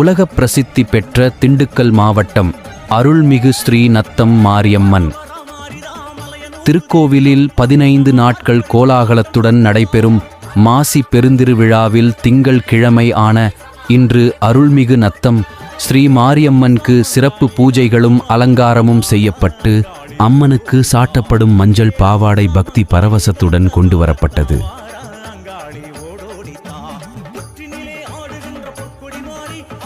உலக பிரசித்தி பெற்ற திண்டுக்கல் மாவட்டம் அருள்மிகு ஸ்ரீ நத்தம் மாரியம்மன். திருக்கோவிலில் பதினைந்து நாட்கள் கோலாகலத்துடன் நடைபெறும் மாசி பெருந்திருவிழாவில் திங்கள் கிழமை ஆன இன்று அருள்மிகு நத்தம் ஸ்ரீ மாரியம்மனுக்கு சிறப்பு பூஜைகளும் அலங்காரமும் செய்யப்பட்டு அம்மனுக்கு சாட்டப்படும் மஞ்சள் பாவாடை பக்தி பரவசத்துடன் கொண்டு வரப்பட்டது.